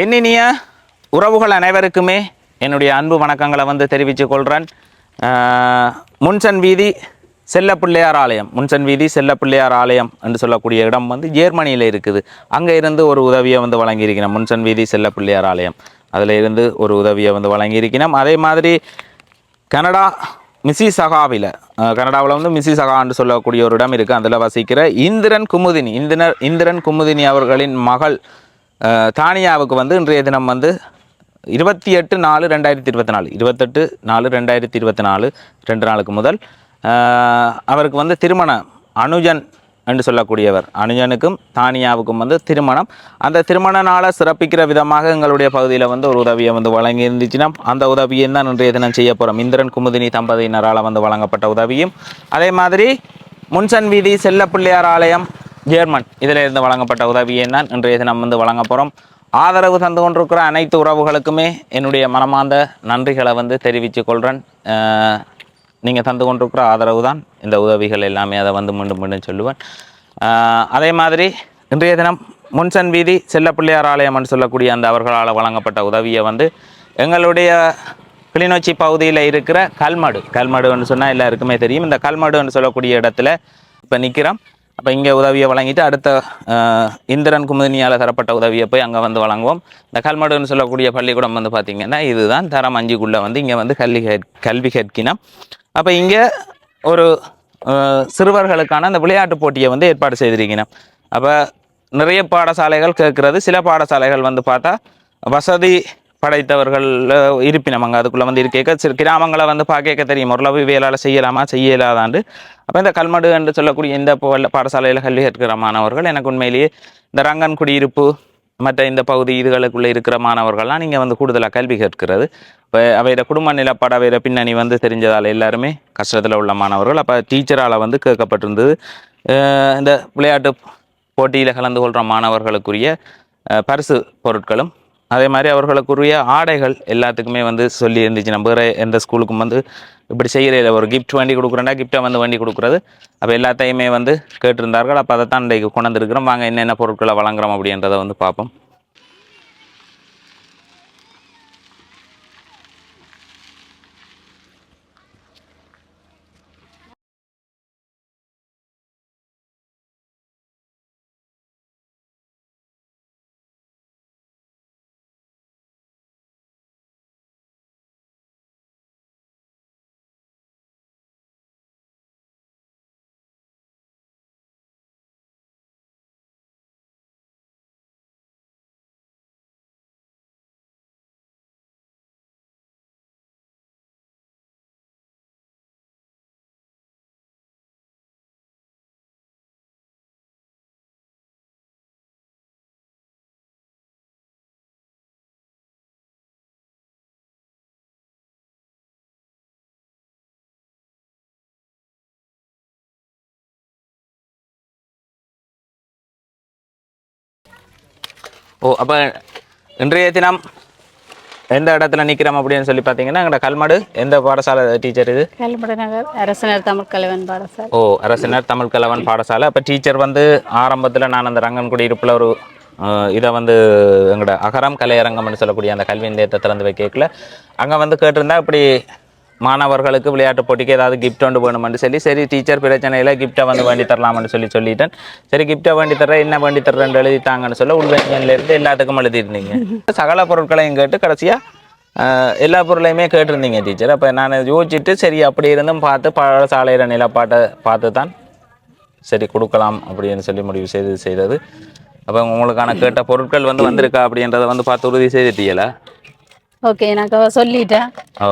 என்னினிய உறவுகள் அனைவருக்குமே என்னுடைய அன்பு வணக்கங்களை வந்து தெரிவித்துக் கொள்கிறேன் முன்சன் வீதி செல்லப்பிள்ளையார் ஆலயம். முன்சன் வீதி செல்லப்பிள்ளையார் ஆலயம் என்று சொல்லக்கூடிய இடம் வந்து ஜெர்மனியில் இருக்குது. அங்கே இருந்து ஒரு உதவியை வந்து வழங்கியிருக்கிறோம் முன்சன் வீதி செல்லப்பிள்ளையார் ஆலயம். அதில் இருந்து ஒரு உதவியை வந்து வழங்கியிருக்கிறோம் அதே மாதிரி கனடா மிஸ்ஸி சகாவில் கனடாவில் வந்து மிஸ்ஸி சகான்னு சொல்லக்கூடிய ஒரு இடம் இருக்குது அதில் வசிக்கிற இந்திரன் குமுதினி இந்திரன் இந்திரன் குமுதினி அவர்களின் மகள் தானியாவுக்கு வந்து இன்றைய தினம் வந்து இருபத்தி எட்டு நாலு ரெண்டாயிரத்தி இருபத்தி நாலு. இருபத்தெட்டு நாலு ரெண்டாயிரத்தி இருபத்தி நாலு ரெண்டு நாளுக்கு முதல். அவருக்கு வந்து திருமணம் அனுஜன் என்று சொல்லக்கூடியவர். அனுஜனுக்கும் தானியாவுக்கும் வந்து திருமணம். அந்த திருமண நாளை சிறப்பிக்கிற விதமாக எங்களுடைய பகுதியில் வந்து ஒரு உதவியை வந்து வழங்கி இருந்துச்சுன்னா அந்த உதவியை தான் இன்றைய தினம் செய்ய போகிறோம் இந்திரன் குமுதினி தம்பதியினரால் வந்து வழங்கப்பட்ட உதவியும். அதே மாதிரி முன்சன் வீதி செல்லப்பிள்ளையார் ஆலயம் ஜேர்மன். இதில் இருந்து வழங்கப்பட்ட உதவியை தான் இன்றைய தினம் வந்து வழங்க போகிறோம் ஆதரவு தந்து கொண்டிருக்கிற அனைத்து உறவுகளுக்குமே என்னுடைய மனமார்ந்த நன்றிகளை வந்து தெரிவித்து கொள்கிறேன் நீங்கள் தந்து கொண்டிருக்கிற ஆதரவு தான். இந்த உதவிகள் எல்லாமே அதை வந்து மீண்டும் மீண்டும் சொல்லுவேன். அதே மாதிரி இன்றைய தினம் முன்சன் வீதி செல்லப்பிள்ளையார் ஆலயம்னு சொல்லக்கூடிய அந்த அவர்களால் வழங்கப்பட்ட உதவியை வந்து எங்களுடைய கிளிநொச்சி பகுதியில் இருக்கிற கல்மடு. கல்மடுன்னு சொன்னால் எல்லாருக்குமே தெரியும். இந்த கல்மடுன்னு சொல்லக்கூடிய இடத்துல இப்போ நிற்கிறோம் அப்போ இங்கே உதவியை வழங்கிட்டு அடுத்த இந்திரன் குமுதினியால் தரப்பட்ட உதவியை போய் அங்கே வந்து வழங்குவோம். இந்த கல்மடுன்னு சொல்லக்கூடிய பள்ளிக்கூடம் வந்து பார்த்திங்கன்னா இதுதான் தரம் அஞ்சுக்குள்ளே வந்து இங்கே வந்து கல்வி கல்வி கற்கினம். அப்போ இங்கே ஒரு சிறுவர்களுக்கான அந்த விளையாட்டு போட்டியை வந்து ஏற்பாடு செய்திருக்கணும் அப்போ நிறைய பாடசாலைகள் கேட்குறது. சில பாடசாலைகள் வந்து பார்த்தா வசதி படைத்தவர்கள் இருப்பினம் அங்கே அதுக்குள்ளே வந்து இருக்க சிறு கிராமங்களை வந்து பார்க்க தெரியும். ஓரளவு வேளால் செய்யலாமா செய்யலாதாண்டு. அப்போ இந்த கல்மடு என்று சொல்லக்கூடிய இந்த பாடசாலையில் கல்வி கற்கிற மாணவர்கள் எனக்கு உண்மையிலேயே இந்த ரங்கன் குடியிருப்பு மற்ற இந்த பகுதி இதுகளுக்குள்ளே இருக்கிற மாணவர்கள்லாம் நீங்கள் வந்து கூடுதலாக கல்வி கற்கிறது. இப்போ அவையோட குடும்ப நிலப்பாடு அவையோட பின்னணி வந்து தெரிஞ்சதால் எல்லாருமே கஷ்டத்தில் உள்ள மாணவர்கள். அப்போ டீச்சரால் வந்து கேட்கப்பட்டிருந்தது இந்த விளையாட்டு போட்டியில் கலந்து கொள்கிற மாணவர்களுக்குரிய பரிசு பொருட்களும் அதே மாதிரி அவர்களுக்குரிய ஆடைகள் எல்லாத்துக்குமே வந்து சொல்லி இருந்துச்சு. நம்ம வேறு எந்த ஸ்கூலுக்கும் வந்து இப்படி செய்கிற ஒரு கிஃப்ட் வண்டி கொடுக்குறேன்னா கிஃப்ட்டை வந்து வண்டி கொடுக்குறது. அப்போ எல்லாத்தையுமே வந்து கேட்டிருந்தார்கள். அப்போ அதை தான் இன்றைக்கு கொண்டு வந்திருக்கிறோம். வாங்க என்னென்ன பொருட்களை வழங்குறோம் அப்படின்றத வந்து பார்ப்போம். ஓ அப்போ இன்றைய தினம் எந்த இடத்துல நிற்கிறோம் அப்படின்னு சொல்லி பார்த்தீங்கன்னா எங்களோட கல்மடு எந்த பாடசாலை டீச்சர் இது? கல்பட நகர் அரசனர் தமிழ் கலைவன் பாடசாலை. ஓ அரசினர் தமிழ் கலவன் பாடசாலை. அப்போ டீச்சர் வந்து ஆரம்பத்தில் நான் அந்த ரங்கன் குடியிருப்பில் ஒரு இதை வந்து எங்களோட அகரம் கலையரங்கம்னு சொல்லக்கூடிய அந்த கல்வி நிலையத்தை திறந்து வைக்கல அங்கே வந்து கேட்டிருந்தா இப்படி மாணவர்களுக்கு விளையாட்டு போட்டிக்கு ஏதாவது கிஃப்ட் ஒன்று வேணுமென்னு சொல்லி சரி டீச்சர் பிரச்சனையில் கிஃப்ட்டை வந்து வேண்டி தரலாம்னு சொல்லி சொல்லிட்டேன். சரி கிஃப்ட்டை வேண்டி தர்றேன் என்ன வேண்டி தர்றேன்னு எழுதிட்டாங்கன்னு சொல்ல உள்வெளியிலேருந்து எல்லாத்துக்கும் எழுதிருந்தீங்க சகல பொருட்களையும் கேட்டு கடைசியாக எல்லா பொருளையுமே கேட்டிருந்தீங்க டீச்சர் அப்போ நான் யோசிச்சுட்டு சரி அப்படி இருந்தும் பார்த்து பாடசாலையில நிலப்பாட்டை பார்த்து தான் சரி கொடுக்கலாம் அப்படின்னு சொல்லி முடிவு செய்து செய்தது. அப்போ உங்களுக்கான கேட்ட பொருட்கள் வந்து வந்திருக்கா அப்படின்றத வந்து பார்த்து உறுதி செய்துட்டீங்களா? ஓகே நான் சொல்லிட்டேன். ஓ.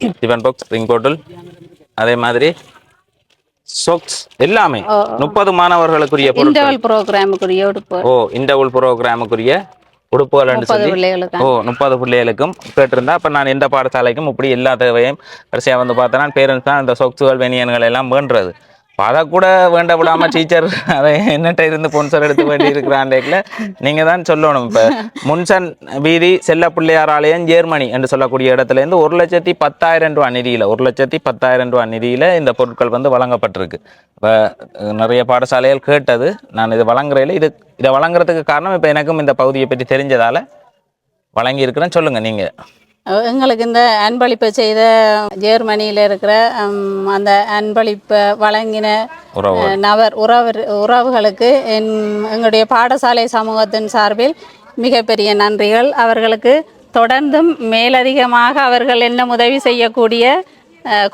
டிஃபன் பாக்ஸ் ரிங் போட்டல் அதே மாதிரி சொக்ஸ் எல்லாமே. முப்பது மாணவர்களுக்குரிய இன்டர்வல் ப்ரோக்ராமுக்குரிய உடுப்பு. ஓ இன்டர்வல் ப்ரோக்ராமுக்குரிய சொல்லி. பிள்ளைகளுக்கு? ஓ முப்பது பிள்ளைகளுக்கும் கேட்டிருந்தா அப்போ நான் எந்த பாடசாலைக்கும் இப்படி எல்லா தேவையும் கடைசியாக வந்து பார்த்தேன்னா பேரண்ட்ஸ் தான் இந்த சொக்ஸுகள் வெனியன்கள் எல்லாம் வேண்டுறது. அதை கூட வேண்ட விடாம டீச்சர் அதை என்னட்ட இருந்து பொன்சர் எடுத்து வேண்டி இருக்கிறாண்டேக்கில் நீங்க தான் சொல்லணும். இப்போ முன்சன் வீதி செல்ல பிள்ளையார் ஆலயம் ஜெர்மனி என்று சொல்லக்கூடிய இடத்துல இருந்து ஒரு லட்சத்தி பத்தாயிரம் ரூபா நிதியில் ஒரு லட்சத்தி பத்தாயிரம் ரூபா நிதியில் இந்த பொருட்கள் வந்து வழங்கப்பட்டிருக்கு. இப்போ நிறைய பாடசாலைகள் கேட்டது. நான் இது வழங்குறையில் இது இதை வழங்குறதுக்கு காரணம் இப்போ எனக்கும் இந்த பகுதியை பற்றி தெரிஞ்சதால வழங்கி இருக்கிறேன் சொல்லுங்க நீங்க. எங்களுக்கு இந்த அன்பளிப்பை செய்த ஜெர்மனியில் இருக்கிற அந்த அன்பளிப்பை வழங்கின நபர் உறவு உறவுகளுக்கு என் எங்களுடைய பாடசாலை சமூகத்தின் சார்பில் மிகப்பெரிய நன்றிகள். அவர்களுக்கு தொடர்ந்தும் மேலதிகமாக அவர்கள் என்ன உதவி செய்யக்கூடிய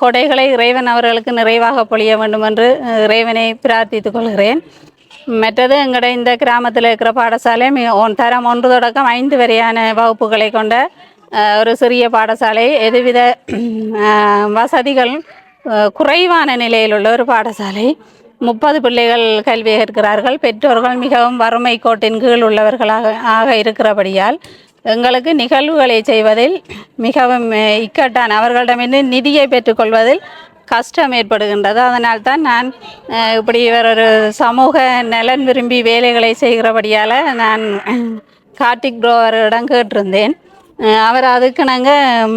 கொடைகளை இறைவன் அவர்களுக்கு நிறைவாக பொழிய வேண்டும் என்று இறைவனை பிரார்த்தித்துக் கொள்கிறேன். மற்றது எங்களோட இந்த கிராமத்தில் இருக்கிற பாடசாலை மிக தரம் ஒன்று தொடக்கம் ஐந்து வரையான வகுப்புகளை கொண்ட ஒரு சிறிய பாடசாலை. எதுவித வசதிகள் குறைவான நிலையில் உள்ள ஒரு பாடசாலை. முப்பது பிள்ளைகள் கல்வி கற்கிறார்கள். பெற்றோர்கள் மிகவும் வறுமை கோட்டின் கீழ் உள்ளவர்களாக ஆக இருக்கிறபடியால் எங்களுக்கு நிகழ்வுகளை செய்வதில் மிகவும் இக்கட்டான அவர்களிடமிருந்து நிதியை பெற்றுக்கொள்வதில் கஷ்டம் ஏற்படுகின்றது. அதனால் தான் நான் இப்படி இவர் ஒரு சமூக நலன் விரும்பி வேலைகளை செய்கிறபடியால் நான் கார்த்திக் ப்ரோவரிடம் கேட்டிருந்தேன். அவர் அதுக்கு நாங்கள்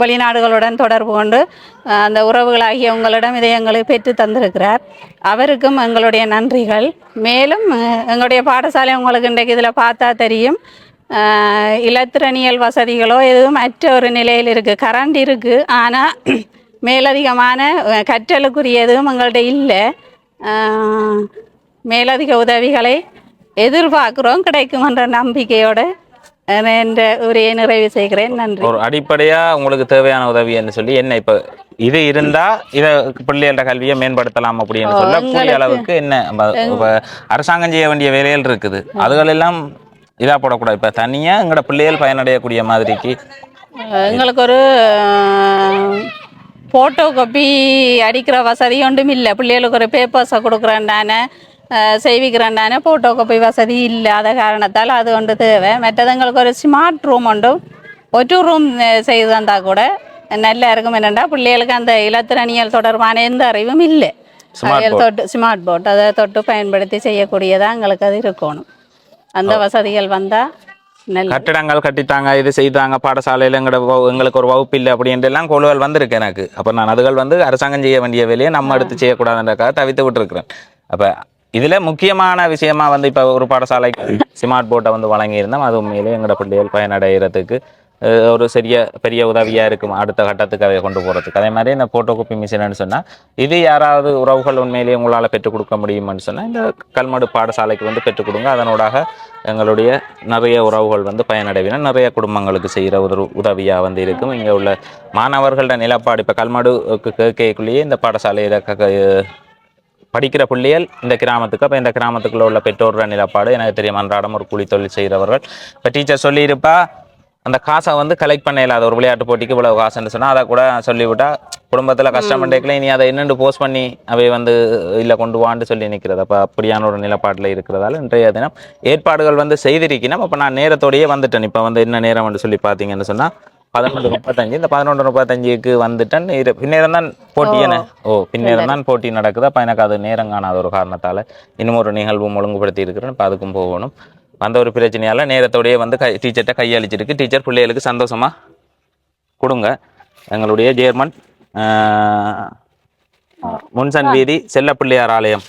வெளிநாடுகளுடன் தொடர்பு கொண்டு அந்த உறவுகளாகிய உங்களிடம் இதை எங்களுக்கு பெற்று தந்திருக்கிறார். அவருக்கும் எங்களுடைய நன்றிகள். மேலும் எங்களுடைய பாடசாலை உங்களுக்கு இன்றைக்கு இதில் பார்த்தா தெரியும். அஹ், இலத்திரனியல் வசதிகளோ எதுவும் மற்ற ஒரு நிலையில் இருக்குது கரண்ட் இருக்குது ஆனால் மேலதிகமான கற்றலுக்குரிய எதுவும் எங்கள்கிட்ட இல்லை. மேலதிக உதவிகளை எதிர்பார்க்குறோம். கிடைக்கும் என்ற நம்பிக்கையோடு என்ற உரையை நிறைவு செய்கிறேன். நன்றி. ஒரு அடிப்படையா உங்களுக்கு தேவையான உதவின்னு சொல்லி என்ன இப்ப இது இருந்தா இத பிள்ளைகளோட கல்வியை மேம்படுத்தலாம் அப்படின்னு சொல்லக்கூடிய அளவுக்கு என்ன? அரசாங்கம் செய்ய வேண்டிய வேலைகள் இருக்குது. அதுகள் எல்லாம் இதா போடக்கூடாது. இப்ப தனியா எங்களோட பிள்ளைகள் பயனடையக்கூடிய மாதிரிக்கு எங்களுக்கு ஒரு ஃபோட்டோ காப்பி அடிக்கிற வசதி ஒன்றும் இல்லை. பிள்ளைகளுக்கு ஒரு பேப்பர்ஸை கொடுக்குறேன்டானே செய்விக்கிறேன்டானே ஃபோட்டோ காப்பி வசதி இல்லாத காரணத்தால் அது ஒன்று தேவை மற்றது எங்களுக்கு ஒரு ஸ்மார்ட் ரூம் ஒன்றும் ஒரு ரூம் செய்து தந்தால் கூட நல்லா இருக்கும் என்னென்னா பிள்ளைகளுக்கு அந்த இலத்திரனியல் தொடர்பான எந்த அறிவும் இல்லை தொட்டு ஸ்மார்ட் போர்ட் அதை தொட்டு பயன்படுத்தி செய்யக்கூடியதாக எங்களுக்கு அது இருக்கணும் அந்த வசதிகள் வந்தால் கட்டிடங்கள் கட்டித்தாங்க இது செய்தாங்க பாடசாலையில் எங்களோட வகு- எங்களுக்கு ஒரு வகுப்பு இல்லை அப்படின்ட்டு எல்லாம் கொள்ளுகள் வந்திருக்கு எனக்கு அப்போ நான் அதுகள் வந்து அரசாங்கம் செய்ய வேண்டிய வேலையை நம்ம எடுத்து செய்யக்கூடாதுன்றக்காக தவித்து விட்டுருக்கிறேன் அப்போ இதில் முக்கியமான விஷயமா வந்து இப்போ ஒரு பாடசாலைக்கு ஸ்மார்ட் போர்ட்டை வந்து வழங்கியிருந்தோம். அது உண்மையிலே எங்களோட பிள்ளைகள் பயனடைகிறதுக்கு ஒரு சிறிய பெரிய உதவியாக இருக்கும் அடுத்த கட்டத்துக்கு அதை கொண்டு போகிறதுக்கு அதே மாதிரி இந்த ஃபோட்டோ காப்பி மிஷின்னு சொன்னால் இது யாராவது உறவுகள் உண்மையிலேயே உங்களால் பெற்றுக் கொடுக்க முடியும்னு சொன்னால் இந்த கல்மடு பாடசாலைக்கு வந்து பெற்றுக் கொடுங்க. அதனூடாக எங்களுடைய நிறைய உறவுகள் வந்து பயனடைவினா நிறைய குடும்பங்களுக்கு செய்கிற உதவு உதவியாக வந்து இருக்கும். இங்கே உள்ள மாணவர்களோட நிலப்பாடு இப்போ கல்மடுக்கு கேட்கக்குள்ளேயே இந்த பாடசாலையில் படிக்கிற பிள்ளைகள் இந்த கிராமத்துக்கு அப்போ இந்த கிராமத்துக்குள்ள உள்ள பெற்றோரோட நிலப்பாடு எனக்கு தெரியும் அன்றாடம் ஒரு கூலி தொழில் செய்கிறவர்கள். இப்போ டீச்சர் சொல்லியிருப்பா அந்த காசை வந்து கலெக்ட் பண்ண இல்லாத ஒரு விளையாட்டு போட்டிக்கு இவ்வளவு காசுன்னு சொன்னால் அதை கூட சொல்லிவிட்டா குடும்பத்தில் கஷ்டம் பண்ணிக்கல இனி அதை என்னென்று போஸ்ட் பண்ணி அவை வந்து இல்லை கொண்டு வான்னு சொல்லி நிற்கிறது. அப்போ அப்படியான ஒரு நிலப்பாட்டில் இருக்கிறதால இன்றைய தினம் ஏற்பாடுகள் வந்து செய்திருக்கணும் அப்போ நான் நேரத்தோடயே வந்துட்டேன். இப்போ வந்து என்ன நேரம் சொல்லி பார்த்தீங்கன்னு சொன்னால் பதினொன்று முப்பத்தஞ்சு. இந்த பதினொன்று முப்பத்தஞ்சுக்கு வந்துட்டேன். இரு- பின்னேரம் தான் போட்டி என்ன ஓ பின்னேரம் தான் போட்டி நடக்குது. அப்போ எனக்கு அது நேரம் காணாத ஒரு காரணத்தால் இன்னும் ஒரு நிகழ்வும் ஒழுங்குபடுத்தி இருக்கிறேன். இப்போ அதுக்கும் போகணும். வந்த ஒரு பிரச்சனையால நேரத்தோடயே வந்து கை டீச்சர்கிட்ட கையளிச்சிருக்கு. டீச்சர் பிள்ளைகளுக்கு சந்தோஷமா கொடுங்க. எங்களுடைய ஜேர்மன் முன்சன் வீதி செல்ல பிள்ளையார் ஆலயம்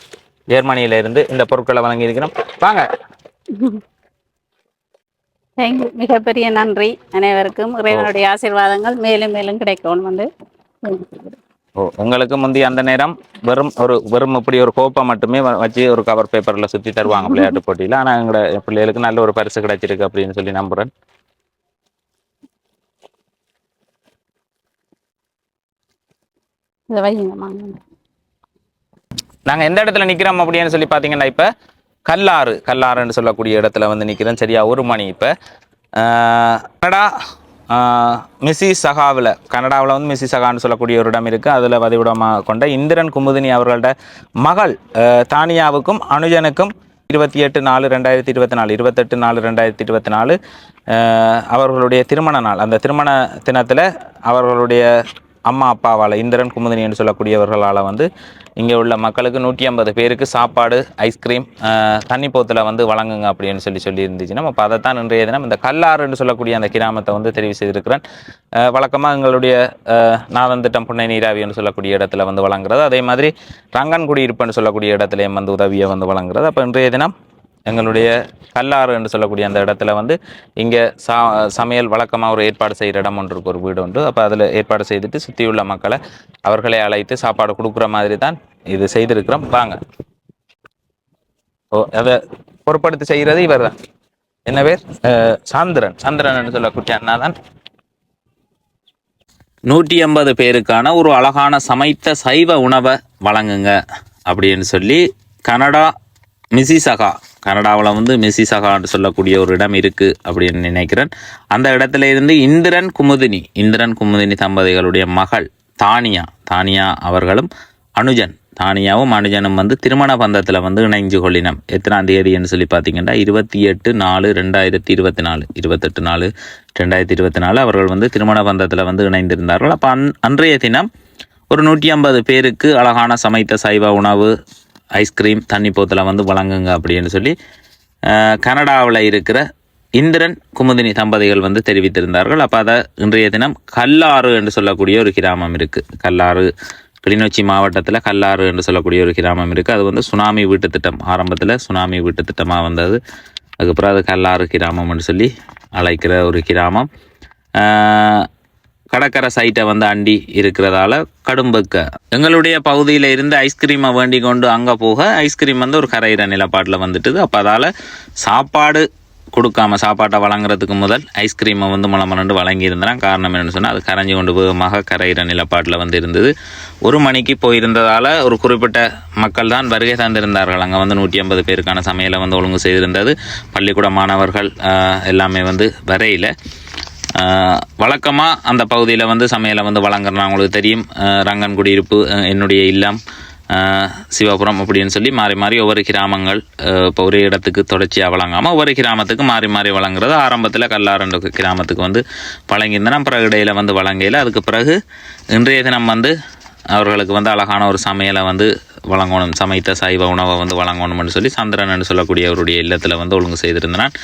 ஜெர்மனியில இருந்து இந்த பொருட்களை வழங்கியிருக்கிறோம். வாங்க. மிகப்பெரிய நன்றி. அனைவருக்கும் இறைவனுடைய ஆசீர்வாதங்கள் மேலும் மேலும் கிடைக்கணும் வந்து. ஓ உங்களுக்கு முந்தைய அந்த நேரம் வெறும் ஒரு வெறும் இப்படி ஒரு கோப்பை மட்டுமே வச்சு ஒரு கவர் பேப்பர்ல சுத்தி தருவாங்க விளையாட்டு போட்டியில. ஆனா எங்களோட பிள்ளைகளுக்கு நல்ல ஒரு பரிசு கிடைச்சிருக்கு அப்படின்னு சொல்லி வைங்கம்மா நாங்க எந்த இடத்துல நிக்கிறோம் அப்படின்னு சொல்லி பாத்தீங்கன்னா இப்ப கல்லாறு கல்லாறுன்னு சொல்லக்கூடிய இடத்துல வந்து நிற்கிறேன் சரியா ஒரு மணி இப்போ. கனடா மிஸ்ஸி சகாவில் கனடாவில் வந்து மிஸ்ஸி சகான்னு சொல்லக்கூடிய ஒரு இடம் இருக்குது அதில் பதிவிடமாக கொண்ட இந்திரன் குமுதினி அவர்களோட மகள் தானியாவுக்கும் அனுஜனுக்கும் இருபத்தி எட்டு நாலு ரெண்டாயிரத்தி இருபத்தி நாலு இருபத்தெட்டு நாலு ரெண்டாயிரத்தி இருபத்தி நாலு அவர்களுடைய திருமண நாள். அந்த திருமண தினத்தில் அவர்களுடைய அம்மா அப்பாவால் இந்திரன் குமுதினி என்று சொல்லக்கூடியவர்களால் வந்து இங்கே உள்ள மக்களுக்கு நூற்றி ஐம்பது பேருக்கு சாப்பாடு ஐஸ்கிரீம் தண்ணி போத்தில் வந்து வழங்குங்க அப்படின்னு சொல்லி சொல்லி இருந்துச்சுன்னா அப்போ தான் இன்றைய தினம் இந்த கல்லாறுன்னு சொல்லக்கூடிய அந்த கிராமத்தை வந்து தெரிவு செய்திருக்கிறேன். வழக்கமாக எங்களுடைய நாதந்திட்டம் புன்னை நீராவின்னு சொல்லக்கூடிய இடத்துல வந்து வழங்குறது. அதே மாதிரி ரங்கன் குடியிருப்புன்னு சொல்லக்கூடிய இடத்துலையும் வந்து உதவியை வந்து வழங்குறது. அப்போ இன்றைய தினம் எங்களுடைய கல்லாறு என்று சொல்லக்கூடிய அந்த இடத்துல வந்து இங்கே சா சமையல் வழக்கமாக ஒரு ஏற்பாடு செய்கிற இடம் ஒன்று இருக்கு ஒரு வீடு ஒன்று. அப்போ அதில் ஏற்பாடு செய்துட்டு சுற்றியுள்ள மக்களை அவர்களை அழைத்து சாப்பாடு கொடுக்குற மாதிரி தான் இது செய்திருக்கிறோம். வாங்க. ஓ அதை பொருட்படுத்தி செய்கிறது இவர் தான். என்ன பேர்? சாந்திரன். சாந்திரன் என்று சொல்லக்கூடிய அண்ணா தான். நூற்றி ஐம்பது பேருக்கான ஒரு அழகான சமைத்த சைவ உணவை வழங்குங்க அப்படின்னு சொல்லி கனடா மிசிசகா கனடாவில் வந்து மிசிசகான்னு சொல்லக்கூடிய ஒரு இடம் இருக்குது அப்படின்னு நினைக்கிறேன். அந்த இடத்துல இருந்து இந்திரன் குமுதினி இந்திரன் குமுதினி தம்பதிகளுடைய மகள் தானியா தானியா அவர்களும் அனுஜன் தானியாவும் அனுஜனும் வந்து திருமண பந்தத்தில் வந்து இணைஞ்சு கொள்ளினம். எத்தனாம் தேதின்னு சொல்லி பார்த்தீங்கன்னா இருபத்தி எட்டு நாலு ரெண்டாயிரத்தி இருபத்தி நாலு இருபத்தெட்டு நாலு ரெண்டாயிரத்தி இருபத்தி நாலு அவர்கள் வந்து திருமண பந்தத்தில் வந்து இணைந்திருந்தார்கள். அப்போ அன் அன்றைய தினம் ஒரு நூற்றி ஐம்பது பேருக்கு அழகான சமைத்த சைவ உணவு ஐஸ்கிரீம் தண்ணி போத்தில் வந்து வழங்குங்க அப்படின்னு சொல்லி கனடாவில் இருக்கிற இந்திரன் குமுதினி தம்பதிகள் வந்து தெரிவித்திருந்தார்கள். அப்போ அதை இன்றைய தினம் கல்லாறு என்று சொல்லக்கூடிய ஒரு கிராமம் இருக்குது கல்லாறு கிளிநொச்சி மாவட்டத்தில் கல்லாறு என்று சொல்லக்கூடிய ஒரு கிராமம் இருக்குது அது வந்து சுனாமி வீட்டு திட்டம். ஆரம்பத்தில் சுனாமி வீட்டு திட்டமாக வந்தது. அதுக்கப்புறம் அது கல்லாறு கிராமம்னு சொல்லி அழைக்கிற ஒரு கிராமம். கடற்கரை சைட்டை வந்து அண்டி இருக்கிறதால கடும்புக்க. எங்களுடைய பகுதியில் இருந்து ஐஸ்கிரீமை வேண்டி கொண்டு அங்கே போக ஐஸ்கிரீம் வந்து ஒரு கரையிற நிலப்பாட்டில் வந்துட்டுது. அப்போ அதால் சாப்பாடு கொடுக்காம சாப்பாட்டை வழங்குறதுக்கு முதல் ஐஸ்கிரீமை வந்து மலமலண்டு வழங்கியிருந்தேன். காரணம் என்னென்னு சொன்னால் அது கரைஞ்சி கொண்டு வேகமாக கரையிற நிலப்பாட்டில் வந்து இருந்தது. ஒரு மணிக்கு போயிருந்ததால் ஒரு குறிப்பிட்ட மக்கள் தான் வருகை தந்திருந்தார்கள். அங்கே வந்து நூற்றி ஐம்பது பேருக்கான சமையலை வந்து ஒழுங்கு செய்திருந்தது. பள்ளிக்கூட மாணவர்கள் எல்லாமே வந்து வரையில். வழக்கமாக அந்த பகுதியில் வந்து சமையலை வந்து வழங்குறேன். உங்களுக்கு தெரியும். ரங்கன் குடியிருப்பு என்னுடைய இல்லம் சிவபுரம் அப்படின்னு சொல்லி மாறி மாறி ஒவ்வொரு கிராமங்கள் இப்போ ஒரே இடத்துக்கு தொடர்ச்சியாக வழங்காமல் ஒவ்வொரு கிராமத்துக்கு மாறி மாறி வழங்குறது. ஆரம்பத்தில் கல்லாரண்டு கிராமத்துக்கு வந்து வழங்கியிருந்தேன் பிறகு இடையில் வந்து வழங்கையில் அதுக்கு பிறகு இன்றைய தினம் வந்து அவர்களுக்கு வந்து அழகான ஒரு சமையலை வந்து வழங்கணும். சமைத்த சைவ உணவை வந்து வழங்கணும்னு சொல்லி சந்திரன் சொல்லக்கூடிய அவருடைய இல்லத்தில் வந்து ஒழுங்கு செய்திருந்தான்.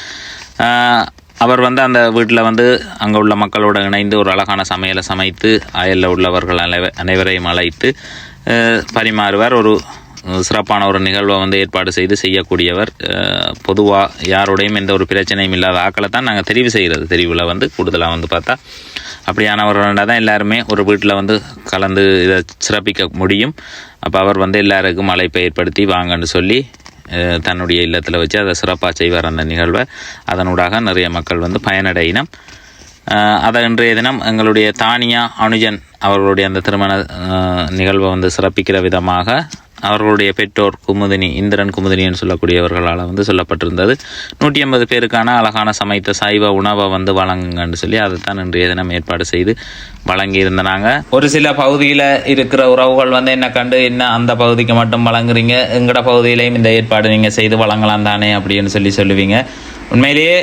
அவர் வந்து அந்த வீட்டில் வந்து அங்கே உள்ள மக்களோடு இணைந்து ஒரு அழகான சமையலை சமைத்து அயலில் உள்ளவர்கள் அனைவ அனைவரையும் அழைத்து பரிமாறுவார். ஒரு சிறப்பான ஒரு நிகழ்வை வந்து ஏற்பாடு செய்து செய்யக்கூடியவர் பொதுவாக யாரோடையும் எந்த ஒரு பிரச்சனையும் இல்லாத ஆக்களை தான் நாங்கள் தெரிவு செய்கிறது தெரிவில் வந்து கூடுதலாக வந்து பார்த்தா அப்படியானவர்களாக தான் எல்லாருமே ஒரு வீட்டில் வந்து கலந்து இதை சிறப்பிக்க முடியும். அப்போ அவர் வந்து எல்லாருக்கும் அழைப்பை ஏற்படுத்தி வாங்கன்னு சொல்லி தன்னுடைய இல்லத்தில் வச்சு அதை சிறப்பாக செய்வார் அந்த நிகழ்வை. அதனூடாக நிறைய மக்கள் வந்து பயனடையினம். அதை இன்றைய தினம் எங்களுடைய தானியா அனுஜன் அவர்களுடைய அந்த திருமண நிகழ்வை வந்து சிறப்பிக்கிற விதமாக அவர்களுடைய பெற்றோர் குமுதினி இந்திரன் குமுதினின்னு சொல்லக்கூடியவர்களால் வந்து சொல்லப்பட்டிருந்தது. நூற்றி ஐம்பது பேருக்கான அழகான சமைத்த சைவ உணவை வந்து வழங்குங்கன்னு சொல்லி அதை தான் இன்றைய தினம் ஏற்பாடு செய்து வழங்கியிருந்தனாங்க. ஒரு சில பகுதியில் இருக்கிற உறவுகள் வந்து என்ன கண்டு என்ன அந்த பகுதிக்கு மட்டும் வழங்குறீங்க எங்கட பகுதியிலையும் இந்த ஏற்பாடு நீங்கள் செய்து வழங்கலாம் தானே அப்படின்னு சொல்லி சொல்லுவீங்க. உண்மையிலேயே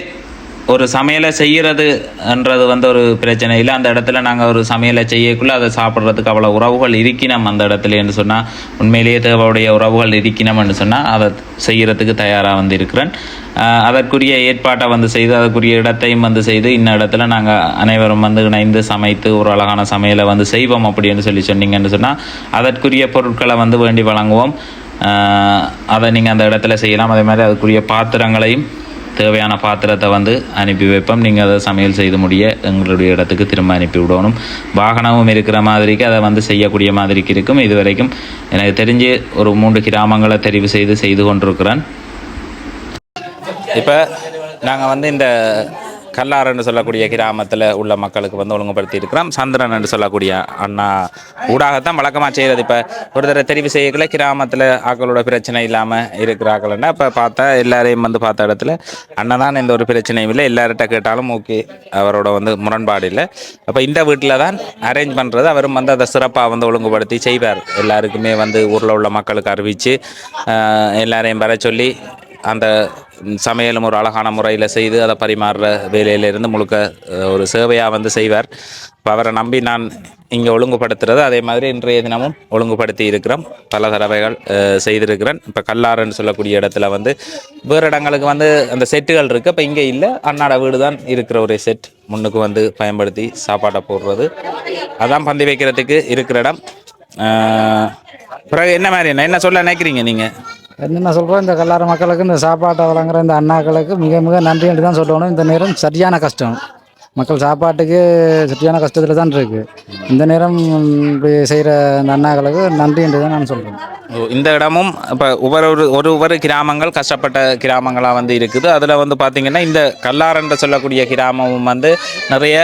ஒரு சமையலை செய்கிறதுன்றது வந்து ஒரு பிரச்சனை இல்லை. அந்த இடத்துல நாங்கள் ஒரு சமையலை செய்யக்குள்ள அதை சாப்பிட்றதுக்கு அவ்வளோ உறவுகள் இருக்கினோம் அந்த இடத்துலன்னு சொன்னால் உண்மையிலேயே தேவையுடைய உறவுகள் இருக்கினோம்னு சொன்னால் அதை செய்கிறதுக்கு தயாராக வந்து இருக்கிறேன் அதற்குரிய ஏற்பாட்டை வந்து செய்து அதற்குரிய இடத்தையும் வந்து செய்து இன்ன இடத்துல நாங்கள் அனைவரும் வந்து இணைந்து சமைத்து ஒரு அழகான சமையலை வந்து செய்வோம் அப்படின்னு சொல்லி சொன்னீங்கன்னு சொன்னால் அதற்குரிய பொருட்களை வந்து வேண்டி வழங்குவோம். அதை நீங்கள் அந்த இடத்துல செய்யலாம். அதே மாதிரி அதுக்குரிய பாத்திரங்களையும் தேவையான பாத்திரத்தை வந்து அனுப்பி வைப்போம். நீங்கள் அதை சமையல் செய்து முடிய எங்களுடைய இடத்துக்கு திரும்ப அனுப்பி விடணும். வாகனமும் இருக்கிற மாதிரிக்கு அதை வந்து செய்யக்கூடிய மாதிரிக்கு இருக்கும். இது வரைக்கும் எனக்கு தெரிஞ்சு ஒரு மூன்று கிராமங்களை தெரிவு செய்து செய்து கொண்டிருக்கிறேன். இப்போ நாங்கள் வந்து இந்த கல்லாறுன்னு சொல்லக்கூடிய கிராமத்தில் உள்ள மக்களுக்கு வந்து ஒழுங்குபடுத்தி இருக்கிறோம் சந்திரன் என்று சொல்லக்கூடிய அண்ணா ஊடாகத்தான் வழக்கமாக செய்கிறது இப்போ ஒரு தடவை தெரிவு செய்யக்குள்ள கிராமத்தில் ஆக்களோட பிரச்சனை இல்லாமல் இருக்கிறாக்கள்னா இப்போ பார்த்தா எல்லாரையும் வந்து பார்த்த இடத்துல அண்ணன் தான் எந்த ஒரு பிரச்சனையும் இல்லை. எல்லார்கிட்ட கேட்டாலும் ஓகே அவரோட வந்து முரண்பாடு இல்லை. அப்போ இந்த வீட்டில் தான் அரேஞ்ச் பண்ணுறது அவரும் வந்து அதை சிறப்பாக வந்து ஒழுங்குபடுத்தி செய்வார். எல்லாருக்குமே வந்து ஊரில் உள்ள மக்களுக்கு அறிவித்து எல்லாரையும் வர சொல்லி அந்த சமையலும் ஒரு அழகான முறையில் செய்து அதை பரிமாறுற வேலையிலிருந்து முழுக்க ஒரு சேவையாக வந்து செய்வார். இப்போ அவரை நம்பி நான் இங்கே ஒழுங்குபடுத்துறது அதே மாதிரி இன்றைய தினமும் ஒழுங்குபடுத்தி இருக்கிறோம். பல தடவைகள் செய்திருக்கிறேன். இப்போ கல்லாறுன்னு சொல்லக்கூடிய இடத்துல வந்து வேறு இடங்களுக்கு வந்து அந்த செட்டுகள் இருக்குது இப்போ இங்கே இல்லை அண்ணாட வீடு தான் இருக்கிற ஒரு செட். முன்னுக்கு வந்து பயன்படுத்தி சாப்பாட்டை போடுறது. அதான் பந்தி வைக்கிறதுக்கு இருக்கிற இடம். பிறகு என்ன மாதிரி என்ன என்ன சொல்ல நினைக்கிறீங்க நீங்கள் என்ன சொல்கிறோம் இந்த கல்லார மக்களுக்கு இந்த சாப்பாட்டை வழங்குற இந்த அண்ணாக்களுக்கு மிக மிக நன்றி என்று தான் சொல்லணும். இந்த நேரம் சரியான கஷ்டம். மக்கள் சாப்பாட்டுக்கு சரியான கஷ்டத்தில் தான் இருக்கு. இந்த நேரம் இப்படி செய்கிற அந்த அண்ணாக்களுக்கு நன்றி என்று தான் நான் சொல்கிறேன் இந்த இடமும் இப்போ ஒவ்வொரு ஒரு ஒரு ஒரு கிராமங்கள் கஷ்டப்பட்ட கிராமங்களாக வந்து இருக்குது. அதில் வந்து பார்த்திங்கன்னா இந்த கல்லாரன்ற சொல்லக்கூடிய கிராமமும் வந்து நிறைய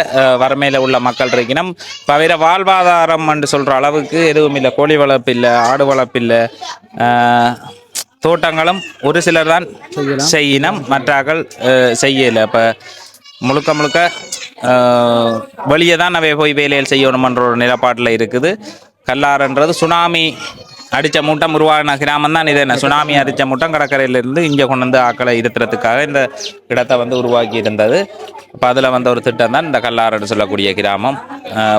வறுமையில் உள்ள மக்கள் இருக்கணும் தவிர வாழ்வாதாரம் என்று சொல்கிற அளவுக்கு எதுவும் இல்லை. கோழி வளர்ப்பு இல்லை ஆடு வளர்ப்பு இல்லை. தோட்டங்களும் ஒரு சிலர் தான் செய்யணும் மற்றாக்கள் செய்யலை. இப்போ முழுக்க முழுக்க வெளியே தான் அவை போய் வேலையில் செய்யணுமன்ற ஒரு நிலப்பாட்டில் இருக்குது. கல்லாறுன்றது சுனாமி அடித்த மூட்டம் உருவான கிராமம் தான் இது. என்ன சுனாமி அடித்த மூட்டம் கடற்கரையிலிருந்து இங்கே கொண்டு வந்து ஆக்களை இருத்துறதுக்காக இந்த இடத்தை வந்து உருவாக்கி இருந்தது இப்போ அதில் வந்த ஒரு திட்டம் தான் இந்த கல்லாறுன்னு சொல்லக்கூடிய கிராமம்.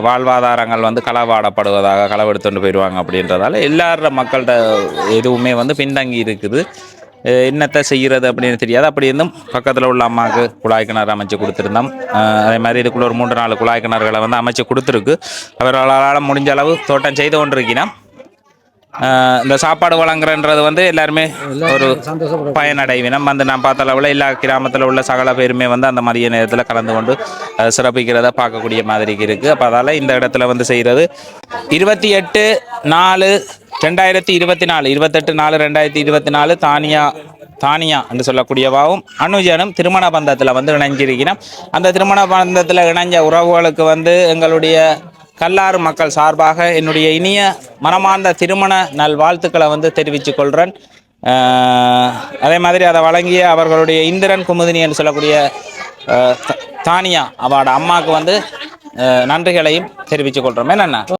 வாழ்வாதாரங்கள் வந்து களவாடப்படுவதாக களவெடுத்துட்டு போயிடுவாங்க அப்படின்றதால எல்லார மக்கள்கிட்ட எதுவுமே வந்து பின்தங்கி இருக்குது. என்னத்தை செய்கிறது அப்படின்னு தெரியாது. அப்படி இருந்தும் பக்கத்தில் உள்ள அம்மாவுக்கு குழாய் கிணறு அமைச்சு கொடுத்துருந்தோம். அதே மாதிரி இதுக்குள்ள ஒரு மூன்று நாலு குழாய் கிணறுகளை வந்து அமைச்சு கொடுத்துருக்கு. அவர்களால் முடிஞ்ச அளவு தோட்டம் செய்து கொண்டிருக்கிறோம். இந்த சாப்பாடு வழங்குறன்றது வந்து எல்லாருமே ஒரு பயனடைவினம். வந்து நான் பார்த்த அளவில் எல்லா கிராமத்தில் உள்ள சகல பேருமே வந்து அந்த மதிய நேரத்தில் கலந்து கொண்டு சிறப்பிக்கிறத பார்க்கக்கூடிய மாதிரி இருக்குது அப்போ அதால் இந்த இடத்துல வந்து செய்கிறது இருபத்தி எட்டு நாலு ரெண்டாயிரத்தி இருபத்தி நாலு. இருபத்தெட்டு நாலு ரெண்டாயிரத்தி இருபத்தி நாலு தானியா தானியா என்று சொல்லக்கூடியவாவும் அனுஜனும் திருமண பந்தத்தில் வந்து இணைஞ்சிருக்கிறோம் அந்த திருமண பந்தத்தில் இணைஞ்ச உறவுகளுக்கு வந்து எங்களுடைய கல்லாறு மக்கள் சார்பாக என்னுடைய இனிய மனமார்ந்த திருமண நல்வாழ்த்துக்களை வந்து தெரிவித்துக் கொள்கிறேன் அதே மாதிரி அதை வழங்கிய அவர்களுடைய இந்திரன் குமுதினி என்று சொல்லக்கூடிய தானியா அவரோட அம்மாவுக்கு வந்து நன்றிகளையும் தெரிவித்துக் கொள்கிறோம் என்னென்ன